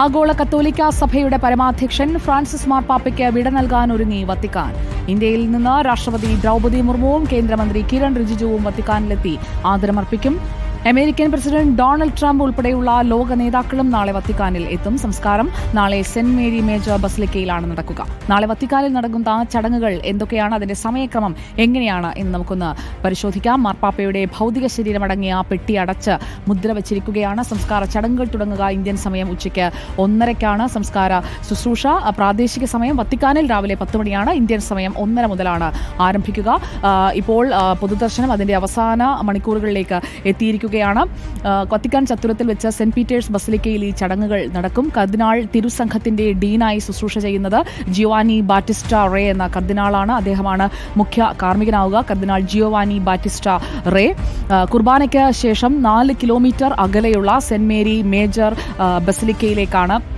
ആഗോള കത്തോലിക്ക സഭയുടെ പരമാധ്യക്ഷൻ ഫ്രാൻസിസ് മാർപ്പാപ്പയ്ക്ക് വിട നൽകാൻ ഒരുങ്ങി വത്തിക്കാൻ. ഇന്ത്യയിൽ നിന്ന് രാഷ്ട്രപതി ദ്രൗപദി മുർമുവും കേന്ദ്രമന്ത്രി കിരൺ റിജിജുവും വത്തിക്കാനിലെത്തി. ആദരമർപ്പിക്കും. അമേരിക്കൻ പ്രസിഡന്റ് ഡൊണാൾഡ് ട്രംപ് ഉൾപ്പെടെയുള്ള ലോക നേതാക്കളും നാളെ വത്തിക്കാനിൽ എത്തും. സംസ്കാരം നാളെ സെന്റ് മേരി മേജർ ബസിലിക്കയിലാണ് നടക്കുക. നാളെ വത്തിക്കാനിൽ നടക്കുന്ന ചടങ്ങുകൾ എന്തൊക്കെയാണ്? അതിന്റെ സമയക്രമം എങ്ങനെയാണ് എന്ന് നമുക്കൊന്ന് പരിശോധിക്കാം. മാർപ്പാപ്പയുടെ ഭൗതിക ശരീരമടങ്ങിയ പെട്ടി അടച്ച് മുദ്ര വച്ചിരിക്കുകയാണ്. സംസ്കാര ചടങ്ങുകൾ തുടങ്ങുക ഇന്ത്യൻ സമയം ഉച്ചയ്ക്ക് ഒന്നരയ്ക്കാണ്. സംസ്കാര ശുശ്രൂഷ പ്രാദേശിക സമയം വത്തിക്കാനിൽ രാവിലെ പത്ത് മണിയാണ്. ഇന്ത്യൻ സമയം ഒന്നര മുതലാണ് ആരംഭിക്കുക. ഇപ്പോൾ പൊതുദർശനം അതിന്റെ അവസാന മണിക്കൂറുകളിലേക്ക് എത്തിയിരിക്കുകയാണ്. ആ, വത്തിക്കാൻ ചത്തുരത്തിൽ വെച്ച സെന്റ് പീറ്റേഴ്സ് ബസിലിക്കയിൽ ഈ ചടങ്ങുകൾ നടക്കും. കർദിനാൾ തിരുസംഘത്തിന്റെ ഡീനായി ശുശ്രൂഷ ചെയ്യുന്നത് ജിയോവാനി ബാറ്റിസ്റ്റ റേ എന്ന കർദിനാളാണ്. അദ്ദേഹമാണ് മുഖ്യ കാർമ്മികനാവുക. Cardinal Giovanni Battista Re. കുർബാനയ്ക്ക് ശേഷം നാല് കിലോമീറ്റർ അകലെയുള്ള സെന്റ് മേരി മേജർ ബസിലിക്കയിലേക്കാണ്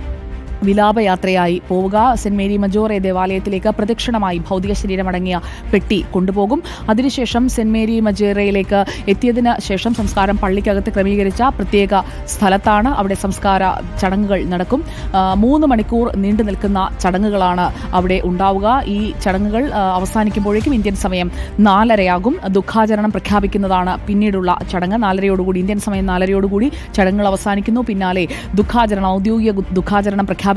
വിലാപയാത്രയായി പോവുക. സെന്റ് മേരി മജോറെ ദേവാലയത്തിലേക്ക് പ്രദക്ഷിണമായി ഭൗതിക ശരീരമടങ്ങിയ പെട്ടി കൊണ്ടുപോകും. അതിനുശേഷം സെന്റ് മേരി മജേറയിലേക്ക് എത്തിയതിന് ശേഷം സംസ്കാരം പള്ളിക്കകത്ത് ക്രമീകരിച്ച പ്രത്യേക സ്ഥലത്താണ് അവിടെ സംസ്കാര ചടങ്ങുകൾ നടക്കും. മൂന്ന് മണിക്കൂർ നീണ്ടു നിൽക്കുന്ന ചടങ്ങുകളാണ് അവിടെ ഉണ്ടാവുക. ഈ ചടങ്ങുകൾ അവസാനിക്കുമ്പോഴേക്കും ഇന്ത്യൻ സമയം നാലരയാകും. ദുഃഖാചരണം പ്രഖ്യാപിക്കുന്നതാണ് പിന്നീടുള്ള ചടങ്ങ്. നാലരയോടുകൂടി ഇന്ത്യൻ സമയം നാലരയോടുകൂടി ചടങ്ങുകൾ അവസാനിക്കുന്നു. പിന്നാലെ ദുഃഖാചരണം ഔദ്യോഗിക ദുഃഖാചരണം പ്രഖ്യാപിക്കും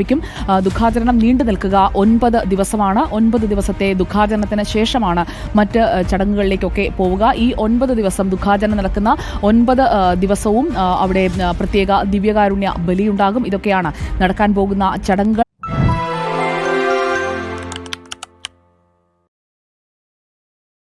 ആ, ദുഃഖാചരണം നീണ്ടു നിൽക്കുക ഒൻപത് ദിവസമാണ്. ഒൻപത് ദിവസത്തെ ദുഃഖാചരണത്തിന് ശേഷമാണ് മറ്റ് ചടങ്ങുകളിലേക്കൊക്കെ പോവുക. ഈ ഒൻപത് ദിവസം ദുഃഖാചരണം നടക്കുന്ന ഒൻപത് ദിവസവും അവിടെ പ്രത്യേക ദിവ്യകാരുണ്യ ബലിയുണ്ടാകും. ഇതൊക്കെയാണ് നടക്കാൻ പോകുന്ന ചടങ്ങുകൾ.